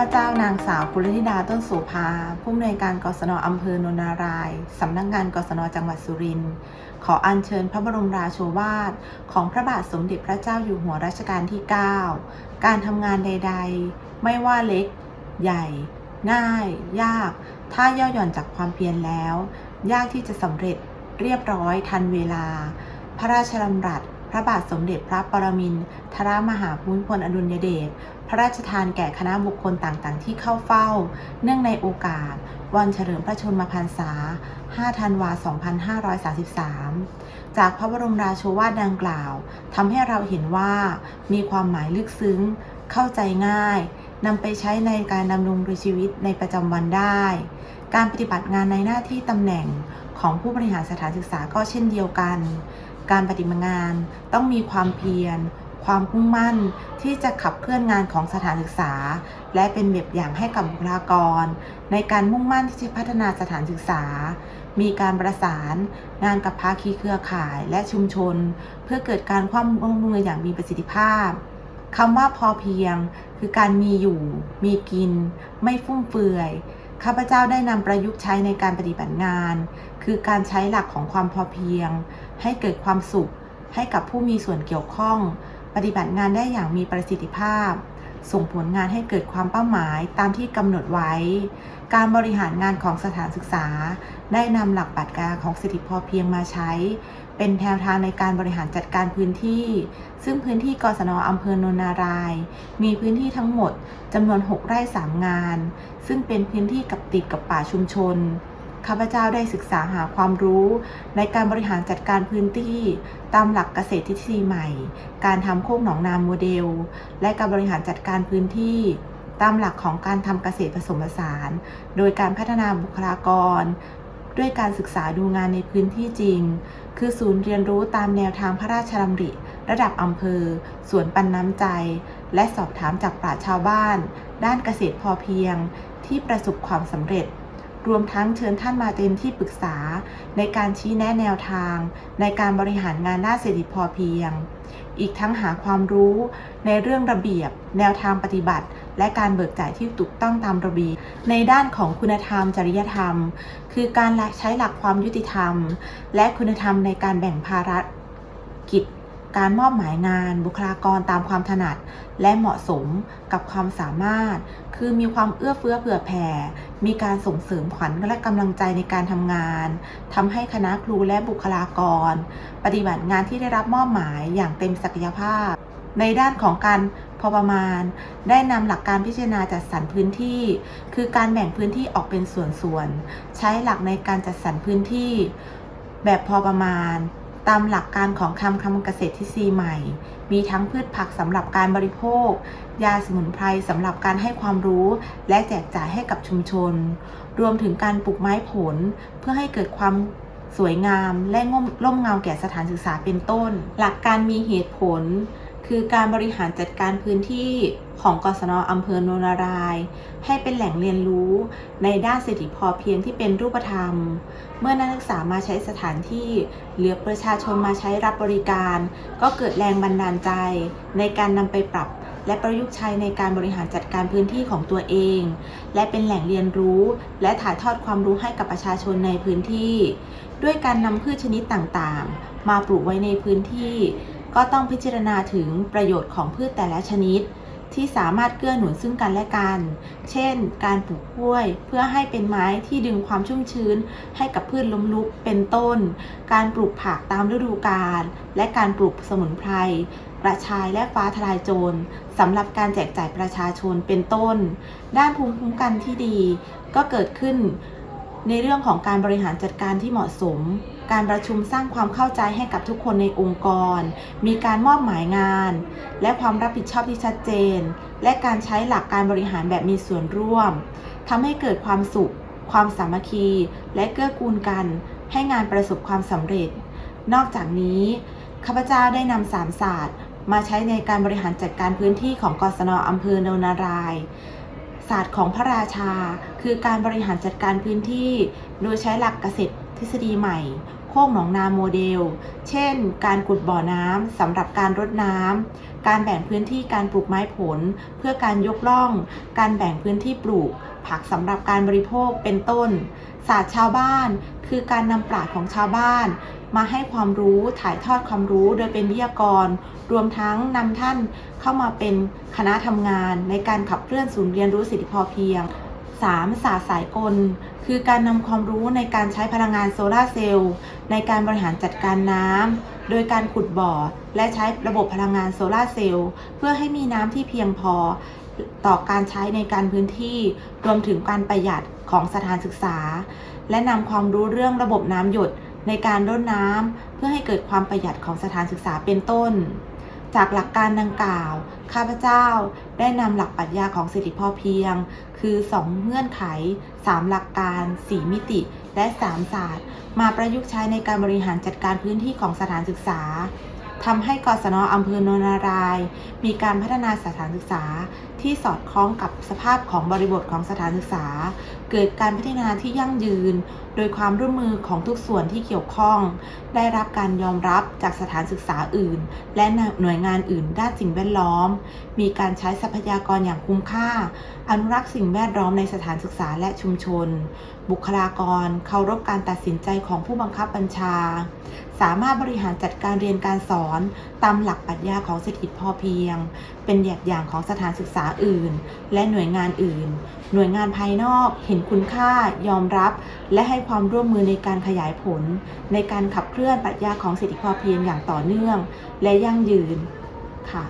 พเจ้านางสาวปุรธิดาต้นสุภา ผู้อำนวยการกศนอำเภอโนนาราย สำนักงานกศนจังหวัดสุรินทร์ขออัญเชิญพระบรมราโชวาท ของพระบาทสมเด็จพระเจ้าอยู่หัวรัชกาลที่ 9 การทำงานใด ๆ ไม่ว่าเล็ก ใหญ่ ง่าย ยาก ถ้าย่อหย่อนจากความเพียรแล้ว ยากที่จะสำเร็จเรียบร้อยทันเวลา พระราชดำรัส พระบาทสมเด็จพระปรมินทรมหาภูมิพลอดุลยเดช พระราชทานแก่คณะบุคคลต่างๆ ที่เข้าเฝ้า เนื่องในโอกาส วันเฉลิมพระชนมพรรษา 5 ธันวา 2533 จากพระบรมราโชวาทดังกล่าวทำให้เราเห็นว่ามีความหมายลึกซึ้ง เข้าใจง่ายนำไปใช้ในการดำรงชีวิตในประจำวันได้ การปฏิบัติงานในหน้าที่ตำแหน่งของผู้บริหารสถานศึกษาก็เช่นเดียวกัน การปฏิบัติงานต้องมีความเพียร ความมุ่งมั่นที่จะขับเคลื่อนงานของสถานศึกษา และเป็นแบบอย่างให้กับบุคลากร ในการมุ่งมั่นที่จะพัฒนาสถานศึกษา มีการประสานงานกับภาคีเครือข่ายและชุมชน เพื่อเกิดการความร่วมมืออย่างมีประสิทธิภาพคำว่าพอเพียง คือการมีอยู่ มีกิน ไม่ฟุ่มเฟือย ข้าพเจ้าได้นำประยุกต์ใช้ในการปฏิบัติงาน คือการใช้หลักของความพอเพียง ให้เกิดความสุข ให้กับผู้มีส่วนเกี่ยวข้อง ปฏิบัติงานได้อย่างมีประสิทธิภาพ ส่งผลงานให้เกิดความเป้าหมายตามที่กำหนดไว้ การบริหารงานของสถานศึกษา ได้นำหลักปรัชญาของเศรษฐกิจพอเพียงมาใช้ เป็นแนวทางในการบริหารจัดการพื้นที่ ซึ่งพื้นที่กศนอำเภอโนนนาราย มีพื้นที่ทั้งหมดจำนวน 6 ไร่ 3 งาน ซึ่งเป็นพื้นที่กับติดกับป่าชุมชน ข้าพเจ้าได้ศึกษาหาความรู้ ในการบริหารจัดการพื้นที่ ตามหลักเกษตรทฤษฎีใหม่ การทำโคกหนองนาโมเดล และการบริหารจัดการพื้นที่ ตามหลักของการทำเกษตรผสมผสาน โดยการพัฒนาบุคลากร ด้วยการศึกษาดูงานในพื้นที่จริง คือศูนย์เรียนรู้ตามแนวทางพระราชดำริ ระดับอำเภอ สวนปันน้ำใจ และสอบถามจากปราชชาวบ้าน ด้านเกษตรพอเพียง ที่ประสบความสำเร็จ รวมทั้งเชิญท่านมาเป็นที่ปรึกษา ในการชี้แนะแนวทาง ในการบริหารงานด้านเศรษฐกิจพอเพียง อีกทั้งหาความรู้ในเรื่องระเบียบ แนวทางปฏิบัติ และการเบิกจ่ายที่ถูกต้องตามระเบียบในด้านของคุณธรรม จริยธรรม คือการใช้หลักความยุติธรรม และคุณธรรมในการแบ่งภาระกิจการมอบหมายงานบุคลากรตามความถนัด และเหมาะสมกับความสามารถ คือมีความเอื้อเฟื้อเผื่อแผ่ มีการส่งเสริมขวัญและกำลังใจในการทำงาน ทำให้คณะครูและบุคลากร ปฏิบัติงานที่ได้รับมอบหมายอย่างเต็มศักยภาพ ในด้านของการพอประมาณ ได้นำหลักการพิจารณาจัดสรรพื้นที่ คือการแบ่งพื้นที่ออกเป็นส่วนๆ ใช้หลักในการจัดสรรพื้นที่ แบบพอประมาณ ตามหลักการของคำคำเกษตรทฤษฎีใหม่ มีทั้งพืชผักสำหรับการบริโภค ยาสมุนไพรสำหรับการให้ความรู้ และแจกจ่ายให้กับชุมชน รวมถึงการปลูกไม้ผล เพื่อให้เกิดความสวยงามและงมร่มเงาแก่สถานศึกษาเป็นต้น หลักการมีเหตุผล คือการบริหารจัดการพื้นที่ของกศนอำเภอโนนาราย ให้เป็นแหล่งเรียนรู้ในด้านเศรษฐกิจพอเพียงที่เป็นรูปธรรม เมื่อนักศึกษามาใช้สถานที่หรือประชาชนมาใช้รับบริการ ก็เกิดแรงบันดาลใจ ในการนำไปปรับ และประยุกต์ใช้ในการบริหารจัดการพื้นที่ของตัวเอง และเป็นแหล่งเรียนรู้ และถ่ายทอดความรู้ให้กับประชาชนในพื้นที่ ด้วยการนำพืชชนิดต่างๆ มาปลูกไว้ในพื้นที่ ก็ต้องพิจารณาถึงประโยชน์ของพืชแต่ละชนิด ที่สามารถเกื้อหนุนซึ่งกันและกัน เช่น การปลูกกล้วย เพื่อให้เป็นไม้ที่ดึงความชุ่มชื้น ให้กับพืชล้มลุกเป็นต้น การปลูกผักตามฤดูกาล และการปลูกสมุนไพร กระชายและฟ้าทลายโจรสำหรับการแจกจ่ายประชาชนเป็นต้น ด้านภูมิคุ้มกันที่ดี ก็เกิดขึ้นในเรื่องของการบริหารจัดการที่เหมาะสม การประชุมสร้างความเข้าใจให้กับทุกคนในองค์กร มีการมอบหมายงาน และความรับผิดชอบที่ชัดเจน และการใช้หลักการบริหารแบบมีส่วนร่วมทำให้เกิดความสุข ความสามัคคี และเกื้อกูลกัน ให้งานประสบความสำเร็จ นอกจากนี้ข้าพเจ้าได้นำสามศาสตร์ มาใช้ในการบริหารจัดการพื้นที่ของกศนอำเภอโนนารายศาสตร์ของพระราชา คือการบริหารจัดการพื้นที่ โดยใช้หลักเกษตรทฤษฎีใหม่ โคกหนองนาโมเดล เช่น การขุดบ่อน้ำสำหรับการรดน้ำ การแบ่งพื้นที่การปลูกไม้ผล เพื่อการยกล่อง การแบ่งพื้นที่ปลูก ผักสำหรับการบริโภคเป็นต้น ศาสตร์ชาวบ้าน คือการนำปราชญ์ของชาวบ้าน มาให้ความรู้ถ่ายทอดความรู้โดยเป็นวิทยากร รวมทั้งนำท่านเข้ามาเป็นคณะทำงาน ในการขับเคลื่อนศูนย์เรียนรู้สิทธิพอเพียง 3. ศาสตร์สายกล คือการนำความรู้ในการใช้พลังงานโซลาร์เซลล์ในการบริหารจัดการน้ำ โดยการขุดบ่อ และใช้ระบบพลังงานโซลาร์เซลล์เพื่อให้มีน้ำที่เพียงพอต่อการใช้ในการพื้นที่ รวมถึงการประหยัดของสถานศึกษา และนำความรู้เรื่องระบบน้ำหยดในการรดน้ำเพื่อให้เกิดความประหยัดของสถานศึกษาเป็นต้น จากหลักการดังกล่าว ข้าพเจ้าได้นำหลักปรัชญาของเศรษฐกิจพอเพียง คือ 2 เงื่อนไข 3 หลักการ 4 มิติ และ 3 ศาสตร์ มาประยุกต์ใช้ในการบริหารจัดการพื้นที่ของสถานศึกษา ทำให้กศนอำเภอโนนนาราย มีการพัฒนาสถานศึกษาที่สอดคล้องกับสภาพของบริบทของสถานศึกษา เกิดการพัฒนาที่ยั่งยืน โดยความร่วมมือของทุกส่วนที่เกี่ยวข้อง ได้รับการยอมรับจากสถานศึกษาอื่น และหน่วยงานอื่นด้านสิ่งแวดล้อม มีการใช้ทรัพยากรอย่างคุ้มค่า อนุรักษ์สิ่งแวดล้อมในสถานศึกษาและชุมชน บุคลากร เคารพการตัดสินใจของผู้บังคับบัญชา สามารถบริหารจัดการเรียนการสอนตามหลักปรัชญาของเศรษฐกิจพอเพียง เป็นแบบอย่างของสถานศึกษาอื่น และหน่วยงานอื่น หน่วยงานภายนอกเห็นคุณค่ายอมรับ และให้ความร่วมมือในการขยายผล ในการขับเคลื่อนปรัชญาของเศรษฐกิจพอเพียงอย่างต่อเนื่อง และยั่งยืนค่ะ